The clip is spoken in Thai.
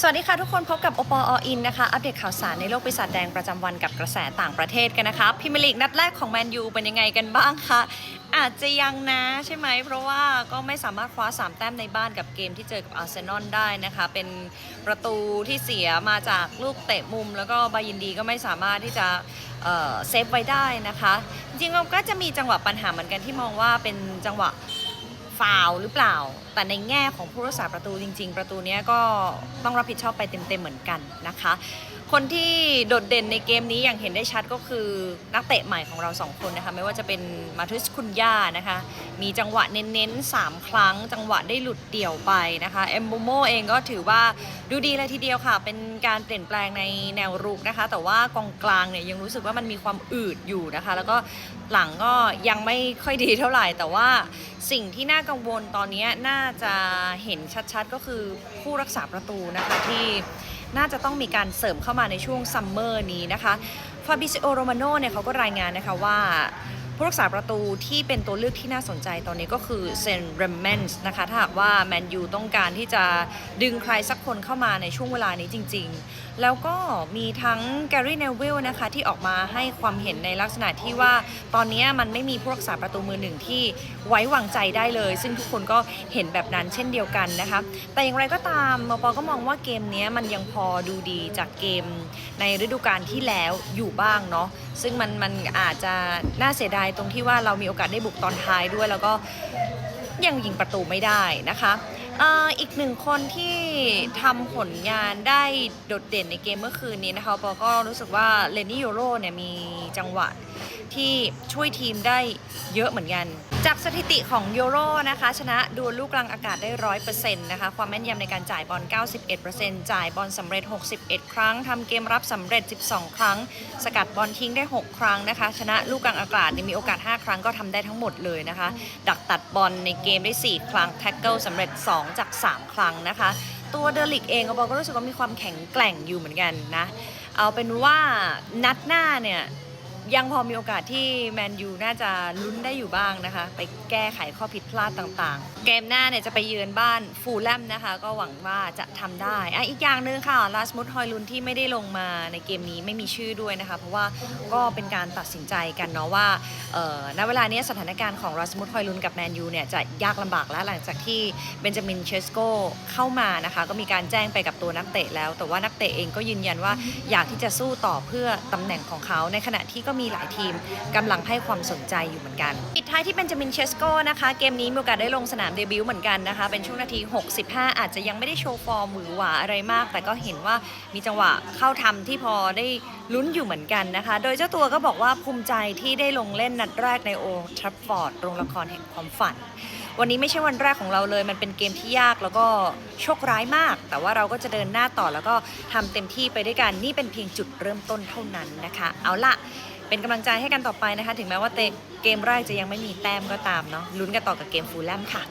สวัสดีค่ะทุกคนพบกับโอปอออินนะคะ อัปเดตข่าวสารในโลกปีศาจแดงประจำวันกับกระแสต่างประเทศกันนะคะพิมลีกนัดแรกของแมนยูเป็นยังไงกันบ้างคะอาจจะยังนะใช่ไหม เพราะว่าก็ไม่สามารถคว้า 3 แต้มในบ้านกับเกมที่เจอกับอาร์เซนอลได้นะคะ เป็นประตูที่เสียมาจากลูกเตะมุม แล้วก็บายินดีก็ไม่สามารถที่จะเซฟไว้ได้นะคะ จริงๆเราก็จะมีจังหวะปัญหาเหมือนกันที่มองว่าเป็นจังหวะ ฟาวหรือเปล่า แต่ในแง่ของผู้รักษาประตูจริง ๆ ประตูนี้ก็ต้องรับผิดชอบไปเต็มๆเหมือนกันนะคะ คนที่โดดเด่นในเกมนี้อย่างเห็นได้ชัดก็คือนักเตะใหม่ของเราสองคนนะคะ ไม่ว่าจะเป็นมาทุสคุนย่านะคะ มีจังหวะเน้นๆ 3 ครั้ง จังหวะได้หลุดเดี่ยวไปนะคะเอมบูโมเองก็ถือว่าดูดีเลยทีเดียวค่ะ เป็นการเปลี่ยนแปลงในแนวรุกนะคะ แต่ว่ากองกลางเนี่ยยังรู้สึกว่ามันมีความอืดอยู่นะคะ แล้วก็หลังก็ยังไม่ค่อยดีเท่าไหร่แต่ว่า สิ่งที่น่ากังวลตอนนี้น่าจะเห็นชัดๆ ก็คือผู้รักษาประตูนะคะที่น่าจะต้องมีการเสริมเข้ามาในช่วงซัมเมอร์นี้นะคะฟาบิซิโอโรมาโนเนี่ยเขาก็รายงานนะคะว่า ผู้รักษาประตูที่เป็นตัวเลือกที่น่าสนใจตอนนี้ก็คือเซนเรมเมนส์นะคะ ถ้าหากว่าแมนยูต้องการที่จะดึงใครสักคนเข้ามาในช่วงเวลานี้จริง ๆ แล้วก็มีทั้งแกรี่เนวิลนะคะ ที่ออกมาให้ความเห็นในลักษณะที่ว่าตอนนี้มันไม่มีผู้รักษาประตูมือหนึ่งที่ไว้วางใจได้เลย ซึ่งทุกคนก็เห็นแบบนั้นเช่นเดียวกันนะคะ แต่อย่างไรก็ตามมปก็มองว่าเกมนี้มันยังพอดูดีจากเกมในฤดูกาลที่แล้วอยู่บ้างเนาะซึ่งมันมันอาจจะน่าเสียดายตรงที่ว่าเรามีโอกาสได้บุกตอนท้ายด้วย แล้วก็ยังยิงประตูไม่ได้นะคะ เอ่ออีกหนึ่งคนที่ทำผลงานได้โดดเด่นในเกมเมื่อคืนนี้นะคะปอก็รู้สึกว่าเลนนี่โยโรเนี่ยมีจังหวะที่ช่วยทีมได้เยอะเหมือนกัน จากสถิติของโยโรนะคะ ชนะดวลลูกกลางอากาศได้ร้อยเปอร์เซ็นต์นะคะ ความแม่นยำในการจ่ายบอล 91%จ่ายบอลสำเร็จ 61 ครั้งทำเกมรับสำเร็จ 12 ครั้ง สกัดบอลทิ้งได้ 6 ครั้งนะคะ ชนะลูกกลางอากาศนี่มีโอกาส 5 ครั้งก็ทำได้ทั้งหมดเลยนะคะ ดักตัดบอลในเกมได้ 4 ครั้ง แท็กเกิลสำเร็จ 2จาก 3 ครั้งนะคะ ตัวเดลิกเองก็บอกก็รู้สึกว่ามีความแข็งแกร่งอยู่เหมือนกันนะ เอาเป็นว่านัดหน้าเนี่ย ยังพอมีโอกาสที่แมนยูน่าจะลุ้นได้อยู่บ้างนะคะ ไปแก้ไขข้อผิดพลาดต่างๆ เกมหน้าเนี่ยจะไปเยือนบ้านฟูลแลมนะคะ ก็หวังว่าจะทำได้อะอีกอย่างหนึ่งค่ะลาสมุดฮอยลุนที่ไม่ได้ลงมาในเกมนี้ไม่มีชื่อด้วยนะคะ เพราะว่าก็เป็นการตัดสินใจกันเนาะว่าเอ่อณเวลานี้สถานการณ์ของลาสมุดฮอยลุนกับแมนยูเนี่ยจะยากลำบากแล้วหลังจากที่เบนจามินเชสโกเข้ามานะคะ ก็มีการแจ้งไปกับตัวนักเตะแล้ว แต่ว่านักเตะเองก็ยืนยันว่าอยากที่จะสู้ต่อเพื่อตำแหน่งของเขาในขณะที่ก็มีหลายทีมกำลังให้ความสนใจอยู่เหมือนกัน ปิดท้ายที่เบนจามินเชสโกนะคะเกมนี้มีโอกาสได้ลงสนามเดบิวต์เหมือนกันนะคะ เป็นช่วงนาที 65 อาจจะยังไม่ได้โชว์ฟอร์มหวือหวาอะไรมาก แต่ก็เห็นว่ามีจังหวะเข้าทำที่พอได้ลุ้นอยู่เหมือนกันนะคะ โดยเจ้าตัวก็บอกว่าภูมิใจที่ได้ลงเล่นนัดแรกในโอทรัฟฟอร์ดโรงละครแห่งความฝัน วันนี้ไม่ใช่วันแรกของเราเลย มันเป็นเกมที่ยากแล้วก็โชคร้ายมาก แต่ว่าเราก็จะเดินหน้าต่อแล้วก็ทำเต็มที่ไปด้วยกันนี่เป็นเพียงจุดเริ่มต้นเท่านั้นนะคะ เอาละ เป็นกำลังใจให้กันต่อไปนะคะ ถึงแม้ว่าเตะเกมแรกจะยังไม่มีแต้มก็ตามเนาะลุ้นกันต่อกับเกมฟูลแลมค่ะ